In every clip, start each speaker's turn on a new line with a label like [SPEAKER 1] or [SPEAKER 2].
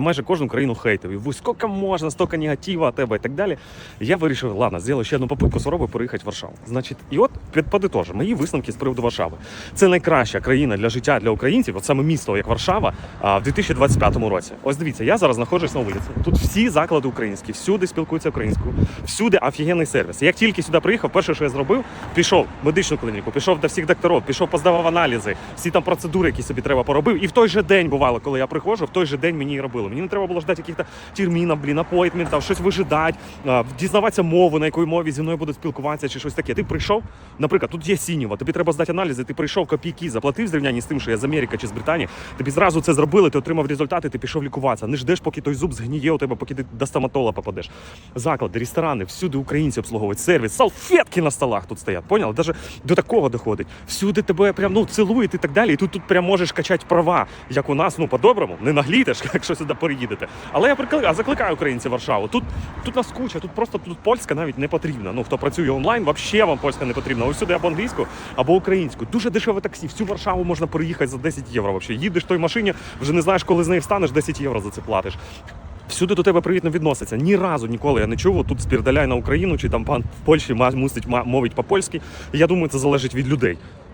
[SPEAKER 1] Майже кожну країну хейтив. І ви скільки можна, стільки негатива тебе і так далі. Я вирішив, ладно, зроблю ще одну попитку сороби переїхати в Варшаву. Значить, і от під подитожу, мої висновки з приводу Варшави. Це найкраща країна для життя для українців, от саме місто, як Варшава, в 2025 році. Ось дивіться, я зараз знаходжусь на вулиці. Тут всі заклади українські, всюди спілкуються українською, всюди офігенний сервіс. Як тільки сюди приїхав, перше, що я зробив, пішов в медичну клініку, пішов до всіх докторів, пішов поздавав аналізи, всі там процедури, які собі треба поробив. І в той же день бувало, коли я приходжу, в той же день мені і робили. Мені не треба було ждати якихось термінів, блін, апойтментів, щось вижидати, дізнаватися мову, на якої мові зі мною будуть спілкуватися, чи щось таке. Ти прийшов, наприклад, тут є сінєва, тобі треба здати аналізи, ти прийшов копійки, заплатив зрівнянні з тим, що я з Америки чи з Британії. Тобі зразу це зробили, ти отримав результати, ти пішов лікуватися. Не ждеш, поки той зуб згніє у тебе, поки ти до стоматола попадеш. Заклади, ресторани, всюди українці обслуговують сервіс, салфетки на столах тут стоять. Поняв? Даже до такого доходить. Всюди тебе прям ну цілують і так далі. І тут тут прям можеш качати права, як у нас, ну по-доброму, не наглітеш, якщо сюди переїдете. Але я прикликаю, закликаю українців Варшаву. Тут тут нас куча, тут просто тут польська навіть не потрібна. Ну хто працює онлайн, взагалі вам польська не потрібна. Ось сюди або англійську, або українську. Дуже дешеве таксі. Всю Варшаву можна переїхати за 10 євро. Вообще. Їдеш той машині, вже не знаєш, коли з неї встанеш, 10 євро за це платиш. Всюди до тебе привітно відносяться. Ні разу ніколи я не чув. Тут спірдаляй на Україну, чи там пан в Польщі мусить мовить по-польськи. Я думаю, це залежить від людей.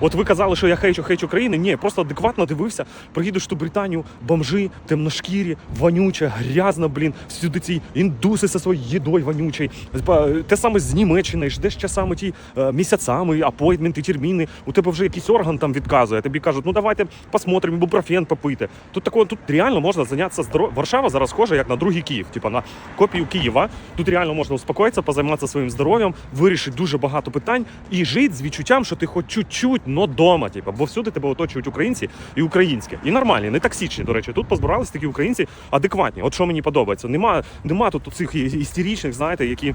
[SPEAKER 1] От ви казали, що я хейчу, хейчу країни. Ні, просто адекватно дивився. Приїдеш ту Британію, бомжи, темношкірі, вонюче, грязно, блін. Сюди ці індуси зі своєю їдою вонючою. Те саме з Німеччини, ждеш часами ті е, місяцями, апойтменти, терміни. У тебе вже якийсь орган там відказує. Тобі кажуть, ну давайте посмотримо, ібупрофен попити. Тут такого, тут реально можна зайнятися здоров'ям. Варшава зараз схожа як на другий Київ, типа на копію Києва. Тут реально можна успокоїтися, позайматися своїм здоров'ям, вирішити дуже багато питань і жити з відчуттям, що ти хоч чуть-чуть, но дома. Типа, бо всюди тебе оточують українці і українське. І нормальні, не токсичні, до речі. Тут позбирались такі українці адекватні. От що мені подобається. Нема, нема тут цих істеричних, знаєте, які.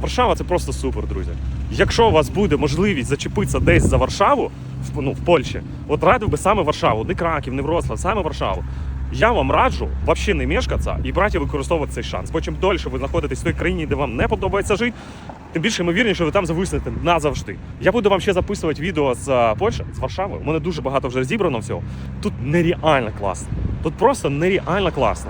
[SPEAKER 1] Варшава це просто супер, друзі. Якщо у вас буде можливість зачепитися десь за Варшаву, в, ну, в Польщі, от радив би саме Варшаву, не Краків, не Вроцлав, саме Варшаву. Я вам раджу взагалі не мешкатися і брати використовувати цей шанс. Бо чим дольше ви знаходитесь в той країні, де вам не подобається жити, тим більше ймовірніше, що ви там зависнете назавжди. Я буду вам ще записувати відео з е, Польщі, з Варшави. У мене дуже багато вже зібрано всього. Тут нереально класно. Тут просто нереально класно.